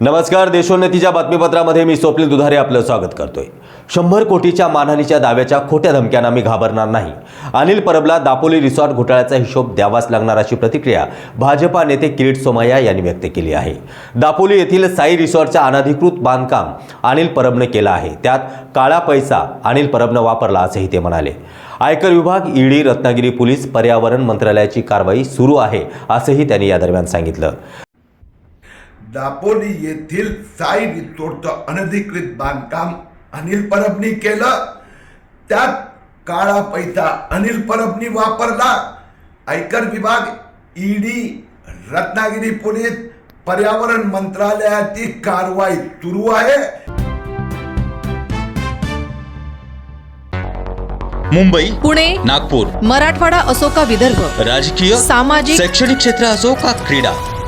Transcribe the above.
नमस्कार देशोन्नतीच्या बातमीपत्रामध्ये मी स्वप्नील दुधारे आपलं स्वागत करतोय. शंभर कोटीच्या मानहानीच्या दाव्याच्या खोट्या धमक्यांना मी घाबरणार नाही. अनिल परबला दापोली रिसॉर्ट घोटाळ्याचा हिशोब द्यावाच लागणार अशी प्रतिक्रिया भाजपा नेते किरीट सोमय्या यांनी व्यक्त केली आहे. दापोली येथील साई रिसॉर्टचं अनधिकृत बांधकाम अनिल परबने केलं आहे. त्यात काळा पैसा अनिल परबनं वापरला असंही ते म्हणाले. आयकर विभाग ईडी रत्नागिरी पोलीस पर्यावरण मंत्रालयाची कारवाई सुरू आहे असंही त्यांनी या दरम्यान सांगितलं. दापोली येथील साई रिसोर्टचं अनधिकृत बांधकाम अनिल परबनी केलं. त्यात काळा पैसा अनिल परबनी वापरला. आयकर विभाग ईडी रत्नागिरी पोलीस पर्यावरण मंत्रालयाची कारवाई सुरू आहे. मुंबई पुणे नागपूर मराठवाडा असो का विदर्भ राजकीय सामाजिक शैक्षणिक क्षेत्र असो का क्रीडा